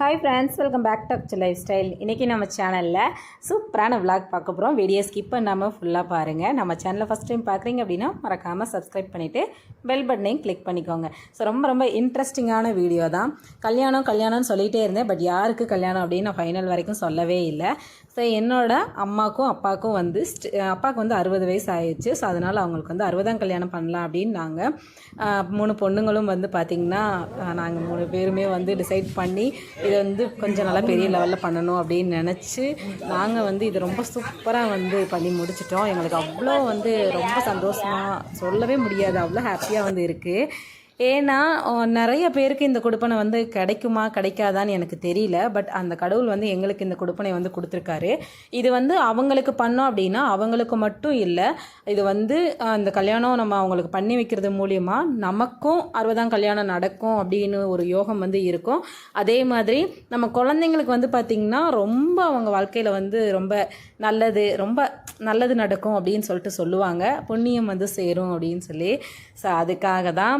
Hi friends welcome back to Akshu lifestyle இன்றைக்கி நம்ம சேனலில் சூப்பரான விளாக் பார்க்க போகிறோம் வீடியோ ஸ்கிப் பண்ணாமல் ஃபுல்லாக பாருங்கள் நம்ம சேனலை ஃபஸ்ட் டைம் பார்க்குறீங்க அப்படின்னா மறக்காமல் சப்ஸ்கிரைப் பண்ணிவிட்டு பெல் பட்டனையும் கிளிக் பண்ணிக்கோங்க. ஸோ ரொம்ப ரொம்ப இன்ட்ரெஸ்டிங்கான வீடியோ தான். கல்யாணம் கல்யாணம்னு சொல்லிகிட்டே இருந்தேன். பட் யாருக்கு கல்யாணம் அப்படின்னு நான் ஃபைனல் வரைக்கும் சொல்லவே இல்லை. ஸோ என்னோட அம்மாக்கும் அப்பாவுக்கும் வந்து ஸ்ட்- அப்பாவுக்கு வந்து அறுபது வயசு ஆயிடுச்சு ஸோ அதனால் அவங்களுக்கு வந்து அறுபதாம் கல்யாணம் பண்ணலாம் அப்படின்னு நாங்கள் மூணு பொண்ணுங்களும் வந்து பார்த்திங்கன்னா நாங்கள் மூணு பேருமே வந்து டிசைட் பண்ணி இதை வந்து கொஞ்சம் நல்லா பெரிய லெவலில் பண்ணணும் அப்படின்னு நினச்சி நாங்கள் வந்து இது ரொம்ப சூப்பராக வந்து பண்ணி முடிச்சிட்டோம். எங்களுக்கு அவ்வளோ வந்து ரொம்ப சந்தோஷமாக சொல்லவே முடியாது. அவ்வளோ ஹாப்பியாக வந்து இருக்குது ஏன்னா நிறைய பேருக்கு இந்த கொடுப்பனை வந்து கிடைக்குமா கிடைக்காதான்னு எனக்கு தெரியல. பட் அந்த கடவுள் வந்து எங்களுக்கு இந்த கொடுப்பனை வந்து கொடுத்துருக்காரு. இது வந்து அவங்களுக்கு பண்ணோம் அப்படின்னா அவங்களுக்கு மட்டும் இல்லை இது வந்து அந்த இந்த கல்யாணம் நம்ம அவங்களுக்கு பண்ணி வைக்கிறது மூலியமாக நமக்கும் அறுபதாம் கல்யாணம் நடக்கும் அப்படின்னு ஒரு யோகம் வந்து இருக்கும். அதே மாதிரி நம்ம குழந்தைங்களுக்கு வந்து பார்த்திங்கன்னா ரொம்ப அவங்க வாழ்க்கையில் வந்து ரொம்ப நல்லது ரொம்ப நல்லது நடக்கும் அப்படின்னு சொல்லிட்டு சொல்லுவாங்க. புண்ணியம் வந்து சேரும் அப்படின்னு சொல்லி. ஸோ அதுக்காக தான்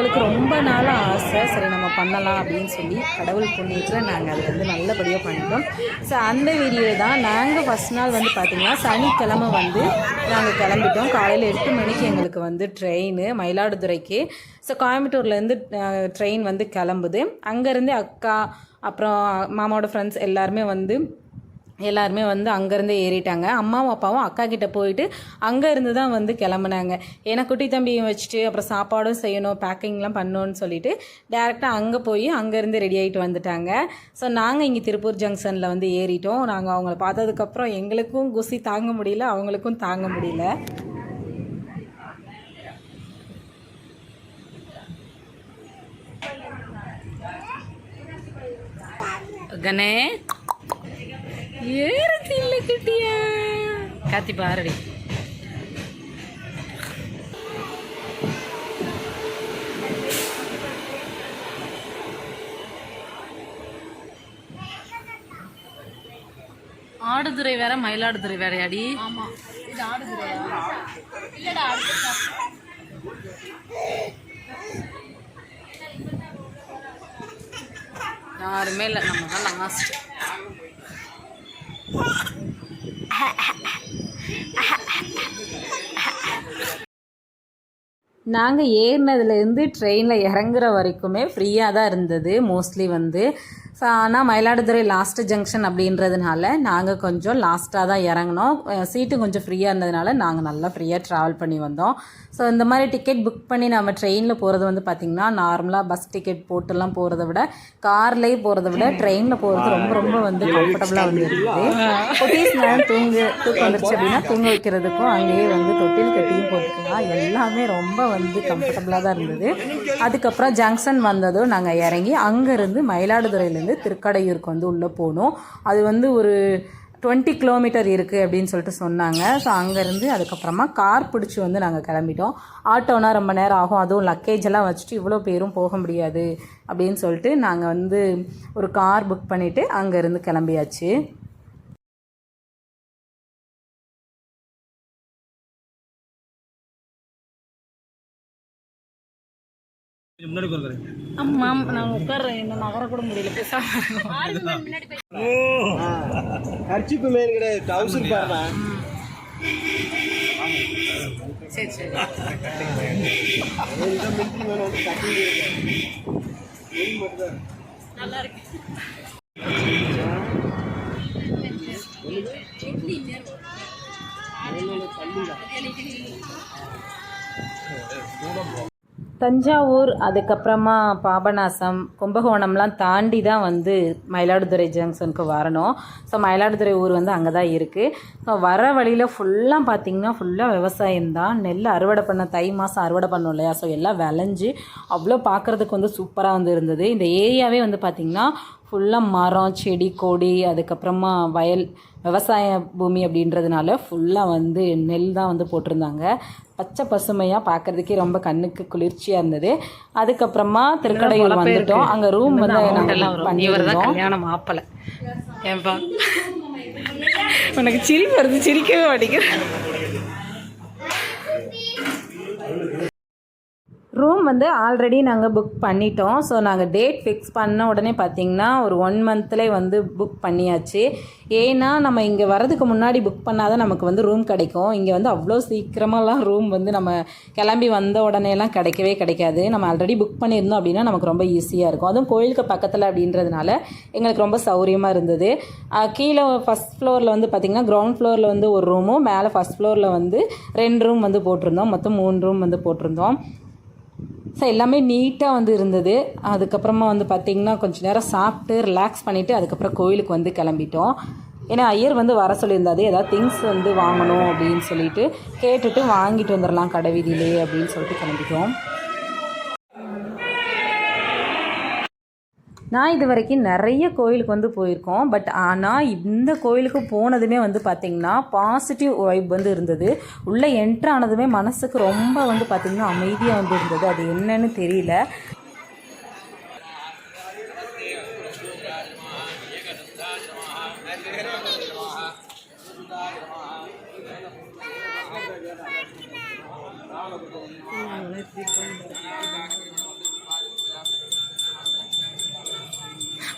எங்களுக்கு ரொம்ப நாளாக ஆசை. சரி நம்ம பண்ணலாம் அப்படின்னு சொல்லி கடவுள் புண்ணியத்தில் நாங்கள் அதை வந்து நல்லபடியாக பண்ணிட்டோம். ஸோ அந்த வீடியோ தான் நாங்கள் ஃபஸ்ட் நாள் வந்து பார்த்திங்கன்னா சனிக்கிழமை வந்து நாங்கள் கிளம்பிட்டோம். காலையில் எட்டு மணிக்கு எங்களுக்கு வந்து ட்ரெயின் மயிலாடுதுறைக்கு. ஸோ கோயம்புத்தூர்லேருந்து ட்ரெயின் வந்து கிளம்புது. அங்கேருந்து அக்கா அப்புறம் மாமாவோட ஃப்ரெண்ட்ஸ் எல்லாருமே வந்து எல்லாருமே வந்து அங்கேருந்தே ஏறிட்டாங்க. அம்மாவும் அப்பாவும் அக்கா கிட்டே போயிட்டு அங்கேருந்து தான் வந்து கிளம்புனாங்க. ஏன்னா குட்டி தம்பியும் வச்சுட்டு அப்புறம் சாப்பாடும் செய்யணும் பேக்கிங்லாம் பண்ணணும்னு சொல்லிட்டு டேரெக்டாக அங்கே போய் அங்கேருந்து ரெடி ஆகிட்டு வந்துட்டாங்க. ஸோ நாங்கள் இங்கே திருப்பூர் ஜங்ஷனில் வந்து ஏறிட்டோம். நாங்கள் அவங்கள பார்த்ததுக்கப்புறம் எங்களுக்கும் குசி தாங்க முடியல அவங்களுக்கும் தாங்க முடியல. கணே ஏறத்தி இல்லை கிட்டியா காத்தி பாருடி. ஆடுதுறை வேற மயிலாடுதுறை வேறையாடி. ஆமா இது ஆடுதுறை. இல்லடா யாருமே இல்லை நம்ம தான் லாஸ்ட் நாங்கள் ஏறினதுலேருந்து ட்ரெயினில் இறங்குற வரைக்குமே ஃப்ரீயாக தான் இருந்தது. மோஸ்ட்லி வந்து ஸோ ஆனால் மயிலாடுதுறை லாஸ்ட்டு ஜங்ஷன் அப்படின்றதுனால நாங்கள் கொஞ்சம் லாஸ்ட்டாக தான் இறங்கினோம். சீட்டு கொஞ்சம் ஃப்ரீயாக இருந்ததுனால நாங்கள் நல்லா ஃப்ரீயாக ட்ராவல் பண்ணி வந்தோம். ஸோ இந்த மாதிரி டிக்கெட் புக் பண்ணி நம்ம ட்ரெயினில் போகிறது வந்து பார்த்திங்கன்னா நார்மலாக பஸ் டிக்கெட் போட்டுலாம் போகிறத விட கார்லேயே போகிறத விட ட்ரெயினில் போகிறது ரொம்ப ரொம்ப வந்து கம்ஃபர்டபுளாக வந்து இருக்குது நேரம் தூங்கு தூக்கம் வந்துருச்சு அப்படின்னா தூங்க வைக்கிறதுக்கும் அங்கேயே வந்து தொட்டில் கட்டியும் போட்டுக்கலாம். எல்லாமே ரொம்ப வந்து கம்ஃபர்டபுளாக தான் இருந்தது. அதுக்கப்புறம் ஜங்ஷன் வந்ததும் நாங்கள் இறங்கி அங்கேருந்து மயிலாடுதுறையிலேருந்து திருக்கடையூருக்கு வந்து உள்ளே போகணும் அது வந்து ஒரு டுவெண்ட்டி கிலோமீட்டர் இருக்குது அப்படின்னு சொல்லிட்டு சொன்னாங்க. ஸோ அங்கேருந்து அதுக்கப்புறமா கார் பிடிச்சி வந்து நாங்கள் கிளம்பிட்டோம். ஆட்டோனால் ரொம்ப நேரம் ஆகும். அதுவும் லக்கேஜ் எல்லாம் வச்சுட்டு இவ்வளோ பேரும் போக முடியாது அப்படின்னு சொல்லிட்டு நாங்கள் வந்து ஒரு கார் புக் பண்ணிவிட்டு அங்கேருந்து கிளம்பியாச்சு. முன்னாடி ஆமாம் நான் உட்கார்றேன். என்ன நகர கூட முடியல. பேசாம கர்ச்சிப்பு மெயின் கிடையாது. டவுசர் சரி சரி. நல்லா இருக்கு தஞ்சாவூர் அதுக்கப்புறமா பாபநாசம் கும்பகோணம்லாம் தாண்டி தான் வந்து மயிலாடுதுறை ஜங்ஷனுக்கு வரணும். ஸோ மயிலாடுதுறை ஊர் வந்து அங்கே தான் இருக்குது ஸோ வர வழியில் ஃபுல்லாக பார்த்திங்கன்னா ஃபுல்லாக விவசாயம் தான் நெல் அறுவடை பண்ண தை மாதம் அறுவடை பண்ணோம் இல்லையா? ஸோ எல்லாம் விளைஞ்சு அவ்வளோ பார்க்குறதுக்கு வந்து சூப்பராக வந்து இருந்தது. இந்த ஏரியாவே வந்து பார்த்திங்கன்னா ஃபுல்லாக மரம் செடி கொடி அதுக்கப்புறமா வயல் விவசாய பூமி அப்படின்றதுனால ஃபுல்லாக வந்து நெல் தான் வந்து போட்டிருந்தாங்க. பச்சை பசுமையாக பார்க்கறதுக்கே ரொம்ப கண்ணுக்கு குளிர்ச்சியாக இருந்தது. அதுக்கப்புறமா திருக்கடையூர் வந்துட்டோம். அங்கே ரூம் வந்து நாங்கள் பண்ணியிருந்தோம். கல்யாணம் மாப்பிள்ளை ஏன்பா? உனக்கு சிரிப்பு வருது சிரிக்கவே மாட்டேங்குது. ரூம் வந்து ஆல்ரெடி நாங்கள் புக் பண்ணிட்டோம். ஸோ நாங்கள் டேட் ஃபிக்ஸ் பண்ண உடனே பார்த்தீங்கன்னா ஒரு ஒன் மந்த்லேயே வந்து புக் பண்ணியாச்சு. ஏன்னா நம்ம இங்கே வரதுக்கு முன்னாடி புக் பண்ணால் தான் நமக்கு வந்து ரூம் கிடைக்கும். இங்கே வந்து அவ்வளோ சீக்கிரமாலாம் ரூம் வந்து நம்ம கிளம்பி வந்த உடனேலாம் கிடைக்கவே கிடைக்காது. நம்ம ஆல்ரெடி புக் பண்ணியிருந்தோம் அப்படின்னா நமக்கு ரொம்ப ஈஸியாக இருக்கும். அதுவும் கோயிலுக்கு பக்கத்தில் அப்படின்றதுனால எங்களுக்கு ரொம்ப சௌரியமாக இருந்தது. கீழே ஃபஸ்ட் ஃப்ளோரில் வந்து பார்த்திங்கன்னா கிரவுண்ட் ஃப்ளோரில் வந்து ஒரு ரூமும் மேலே ஃபஸ்ட் ஃப்ளோரில் வந்து ரெண்டு ரூம் வந்து போட்டிருந்தோம். மொத்தம் மூணு ரூம் வந்து போட்டிருந்தோம். ஸோ எல்லாமே நீட்டாக வந்து இருந்தது. அதுக்கப்புறமா வந்து பார்த்திங்கன்னா கொஞ்ச நேரம் சாப்பிட்டு ரிலாக்ஸ் பண்ணிவிட்டு அதுக்கப்புறம் கோயிலுக்கு வந்து கிளம்பிட்டோம். ஏன்னா ஐயர் வந்து வர சொல்லியிருந்தாது ஏதாவது திங்ஸ் வந்து வாங்கணும் அப்படின்னு சொல்லிட்டு. கேட்டுட்டு வாங்கிட்டு வந்துடலாம் கடை வீதியிலே அப்படின்னு சொல்லிட்டு கிளம்பிட்டோம். நான் இது வரைக்கும் நிறைய கோயிலுக்கு வந்து போயிருக்கோம். பட் ஆனால் இந்த கோயிலுக்கு போனதுமே வந்து பார்த்திங்கன்னா பாசிட்டிவ் வைப் வந்து இருந்தது. உள்ளே என்ட்ரு ஆனதுமே மனசுக்கு ரொம்ப வந்து பார்த்திங்கன்னா அமைதியாக வந்து இருந்தது. அது என்னன்னு தெரியல.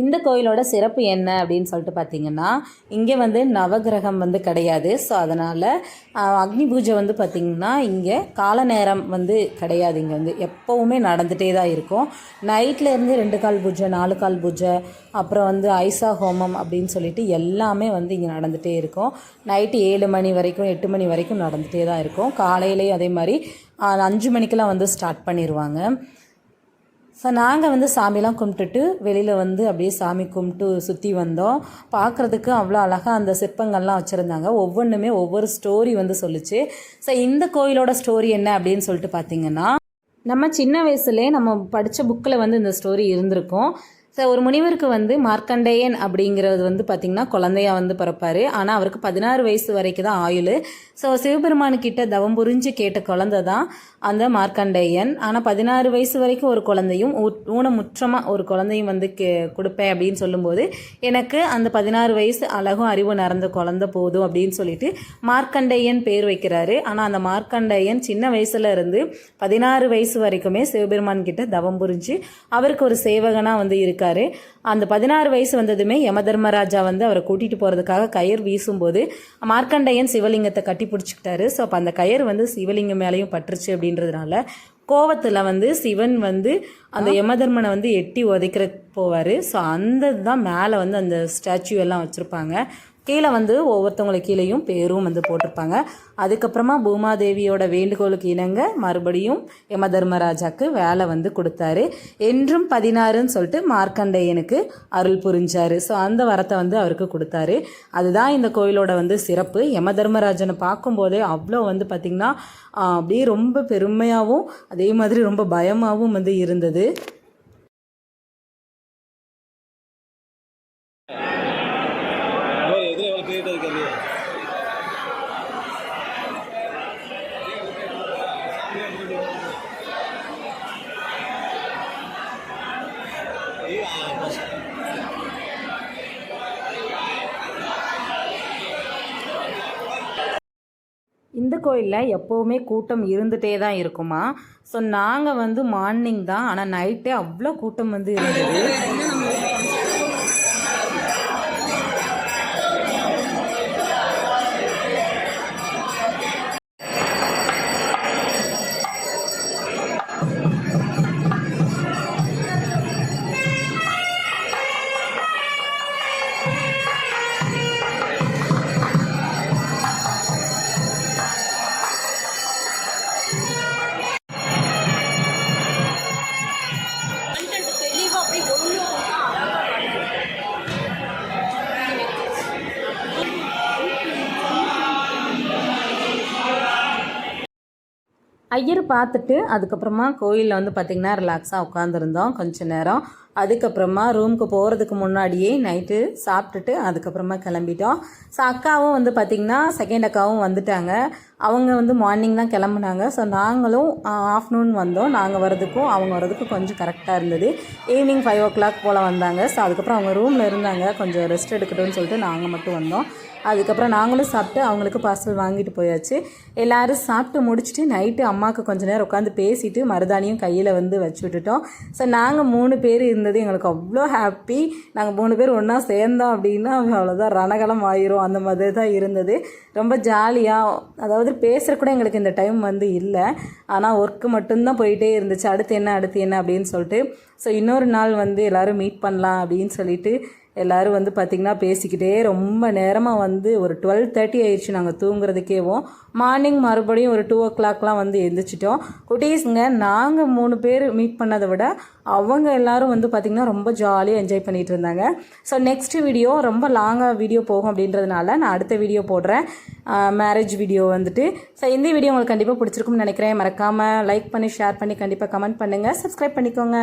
இந்த கோயிலோட சிறப்பு என்ன அப்படின்னு சொல்லிட்டு பார்த்தீங்கன்னா இங்கே வந்து நவகிரகம் வந்து கிடையாது. ஸோ அதனால் அக்னி பூஜை வந்து பார்த்திங்கன்னா இங்கே கால நேரம் வந்து கிடையாது. இங்கே வந்து எப்போவுமே நடந்துகிட்டே தான் இருக்கும். நைட்லேருந்து ரெண்டு கால் பூஜை நாலு கால் பூஜை அப்புறம் வந்து ஐசா ஹோமம் அப்படின்னு சொல்லிட்டு எல்லாமே வந்து இங்கே நடந்துகிட்டே இருக்கும். நைட்டு ஏழு மணி வரைக்கும் எட்டு மணி வரைக்கும் நடந்துகிட்டே தான் இருக்கும். காலையிலேயும் அதே மாதிரி அஞ்சு மணிக்கெலாம் வந்து ஸ்டார்ட் பண்ணிடுவாங்க ஸோ நாங்கள் வந்து சாமிலாம் கும்பிட்டுட்டு வெளியில் வந்து அப்படியே சாமி கும்பிட்டு சுற்றி வந்தோம். பார்க்குறதுக்கு அவ்வளோ அழகாக அந்த சிற்பங்கள்லாம் வச்சுருந்தாங்க. ஒவ்வொன்றுமே ஒவ்வொரு ஸ்டோரி வந்து சொல்லுச்சு. ஸோ இந்த கோயிலோட ஸ்டோரி என்ன அப்படின்னு சொல்லிட்டு பார்த்தீங்கன்னா நம்ம சின்ன வயசுலேயே நம்ம படித்த புக்கில் வந்து இந்த ஸ்டோரி இருந்திருக்கும். ஸோ ஒரு முனிவருக்கு வந்து மார்க்கண்டேயன் அப்படிங்கிறது வந்து பார்த்திங்கன்னா குழந்தையா வந்து பிறப்பார். ஆனால் அவருக்கு பதினாறு வயசு வரைக்கும் தான் ஆயுள். ஸோ சிவபெருமானுக்கிட்ட தவம் புரிஞ்சு கேட்ட குழந்தை தான் அந்த மார்க்கண்டேயன். ஆனால் பதினாறு வயசு வரைக்கும் ஒரு குழந்தையும் ஊ- ஊனமுற்றமாக ஒரு குழந்தையும் வந்து கே கொடுப்பேன் அப்படின்னு சொல்லும்போது எனக்கு அந்த பதினாறு வயசு அழகும் அறிவும் நிறந்த குழந்தை போதும் அப்படின்னு சொல்லிட்டு மார்க்கண்டேயன் பேர் வைக்கிறாரு. ஆனால் அந்த மார்க்கண்டேயன் சின்ன வயசுல இருந்து பதினாறு வயசு வரைக்குமே சிவபெருமான் கிட்ட தவம் புரிஞ்சு அவருக்கு ஒரு சேவகனாக வந்து இருக்காரு. அந்த பதினாறு வயசு வந்ததுமே யமதர்மராஜா வந்து அவரை கூட்டிட்டு போறதுக்காக கயிறு வீசும்போது மார்க்கண்டேயன் சிவலிங்கத்தை கட்டி பிடிச்சிக்கிட்டாரு. ஸோ அப்போ அந்த கயிறு வந்து சிவலிங்கம் மேலேயும் பட்டுருச்சு அப்படின்றதுனால கோவத்தில் வந்து சிவன் வந்து அந்த யமதர்மனை வந்து எட்டி உதைக்கிற போவார். ஸோ அந்த தான் மேலே வந்து அந்த ஸ்டாச்சு எல்லாம் வச்சுருப்பாங்க. கீழே வந்து ஒவ்வொருத்தவங்களுக்கு கீழேயும் பேரும் வந்து போட்டிருப்பாங்க. அதுக்கப்புறமா பூமாதேவியோட வேண்டுகோளுக்கு இணங்க மறுபடியும் யம தர்மராஜாக்கு வேலை வந்து கொடுத்தாரு. என்றும் பதினாறுன்னு சொல்லிட்டு மார்க்கண்டையனுக்கு அருள் புரிஞ்சாரு. ஸோ அந்த வரத்தை வந்து அவருக்கு கொடுத்தாரு. அதுதான் இந்த கோயிலோட வந்து சிறப்பு. யம தர்மராஜனை பார்க்கும்போதே அவ்வளோ வந்து பார்த்திங்கன்னா அப்படியே ரொம்ப பெருமையாகவும் அதே மாதிரி ரொம்ப பயமாகவும் வந்து இருந்தது. கோயிலில் எப்போவுமே கூட்டம் இருந்துகிட்டே தான் இருக்குமா? ஸோ நாங்கள் வந்து மார்னிங் தான் ஆனால் நைட்டே அவ்வளோ கூட்டம் வந்து இருந்தது. ஐயர் பார்த்துட்டு அதுக்கப்புறமா கோயிலில் வந்து பார்த்திங்கன்னா ரிலாக்ஸாக உட்காந்துருந்தோம் கொஞ்ச நேரம். அதுக்கப்புறமா ரூமுக்கு போகிறதுக்கு முன்னாடியே நைட்டு சாப்பிட்டுட்டு அதுக்கப்புறமா கிளம்பிட்டோம். ஸோ அக்காவும் வந்து பார்த்திங்கன்னா செகண்ட் அக்காவும் வந்துட்டாங்க. அவங்க வந்து மார்னிங் தான் கிளம்புனாங்க. ஸோ நாங்களும் ஆஃப்டர்நூன் வந்தோம். நாங்கள் வரதுக்கும் அவங்க வரதுக்கும் கொஞ்சம் கரெக்டாக இருந்தது. ஈவினிங் ஃபைவ் ஓ கிளாக் போல் வந்தாங்க. ஸோ அதுக்கப்புறம் அவங்க ரூமில் இருந்தாங்க. கொஞ்சம் ரெஸ்ட் எடுக்கட்டும்னு சொல்லிட்டு நாங்கள் மட்டும் வந்தோம். அதுக்கப்புறம் நாங்களும் சாப்பிட்டு அவங்களுக்கு பார்சல் வாங்கிட்டு போயாச்சு. எல்லோரும் சாப்பிட்டு முடிச்சுட்டு நைட்டு அம்மாவுக்கு கொஞ்ச நேரம் உட்காந்து பேசிட்டு மருதாணியும் கையில் வந்து வச்சு விட்டுட்டோம். ஸோ நாங்கள் மூணு பேர் இருந்தது. எங்களுக்கு அவ்வளோ ஹாப்பி நாங்கள் மூணு பேர் ஒன்றா சேர்ந்தோம் அப்படின்னா அவ்வளோதான் ரணகலம் ஆயிரும். அந்த மாதிரி தான் இருந்தது. ரொம்ப ஜாலியாக அதாவது பேசுகிற கூட எங்களுக்கு இந்த டைம் வந்து இல்லை. ஆனால் ஒர்க்கு மட்டும்தான் போயிட்டே இருந்துச்சு. அடுத்து என்ன அடுத்து என்ன அப்படின்னு சொல்லிட்டு. ஸோ இன்னொரு நாள் வந்து எல்லோரும் மீட் பண்ணலாம் அப்படின்னு சொல்லிட்டு எல்லாரும் வந்து பார்த்திங்கன்னா பேசிக்கிட்டே ரொம்ப நேரமாக வந்து ஒரு டுவெல் தேர்ட்டி ஆயிடுச்சு நாங்கள் தூங்குறதுக்கேவும் மார்னிங் மறுபடியும் ஒரு டூ ஓ கிளாக்லாம் வந்து எழுந்திரிச்சிட்டோம் குட்டீஸுங்க நாங்கள் மூணு பேர் மீட் பண்ணதை விட அவங்க எல்லாரும் வந்து பார்த்திங்கன்னா ரொம்ப ஜாலியாக என்ஜாய் பண்ணிகிட்டு இருந்தாங்க. ஸோ நெக்ஸ்ட் வீடியோ ரொம்ப லாங்காக வீடியோ போகும் அப்படின்றதுனால நான் அடுத்த வீடியோ போடுறேன். மேரேஜ் வீடியோ வந்துட்டு. ஸோ இந்த வீடியோ உங்களுக்கு கண்டிப்பாக பிடிச்சிருக்கும்னு நினைக்கிறேன். மறக்காமல் லைக் பண்ணி ஷேர் பண்ணி கண்டிப்பாக கமெண்ட் பண்ணுங்கள் சப்ஸ்கிரைப் பண்ணிக்கோங்க.